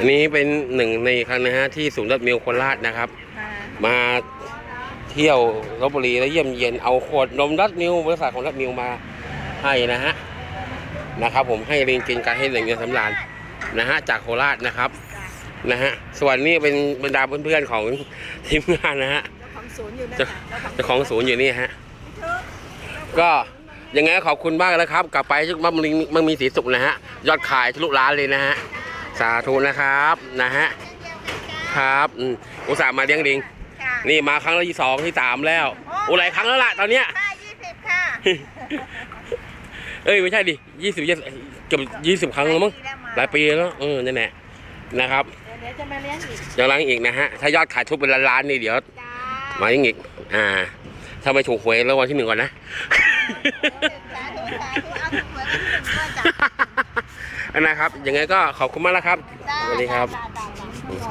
อันนี้เป็นหนึ่งในครั้งนะฮะที่ศูนย์รถมิลโคราชนะครับค่ะมาเที่ยวลบบุรีแล้วเยี่ยมเยียนเอาขวดนมรัดมิลบริษัทของรัดมิลมาให้นะฮะนะครับ ผมให้ลิงกินกันให้หนึ่งเดือนสำราญนะฮะจากโคราชนะครับนะฮะส่วนนี้เป็นบรรดาเพื่อนๆของทีมงานนะฮะเจ้าของศูนย์อยู่นะเจ้าคะเจ้าของศูนย์อยู่นี่ฮะก็ยังไงก็ขอบคุณมากนะครับ กลับไปมันมีมันมีสีสุขนะฮะยอดขายทะลุล้านเลยนะฮะ สาธุนะครับนะฮะครับอืมอุตส่าห์มาเลี้ยงลิง ค่ะนี่มาครั้งที่สองที่สามแล้วโอ้หลายครั้งแล้วล่ะตอนเนี้ยค่ายี่สิบค่ะเอ้ยไม่ใช่ดิยี่สิบเกือบยี่สิบครั้งแล้วมั้งหลายปีแล้วเออนั่นแหละนะครับเดี๋ยวจะมาเลี้ยงอีกยังรังอีกนะฮะถ้ายอดขายทุบเป็นล้านๆนี่เดี๋ยว จ้ามาอีกอีก อ่า ถ้าไม่ถูกหวยแล้ววันที่หนึ่งก่อนนะสาธุสาธุ นะครับยังไงก็ขอบคุณมากนะครับจ้าสวัสดีครับ จ้าจ้าจ้า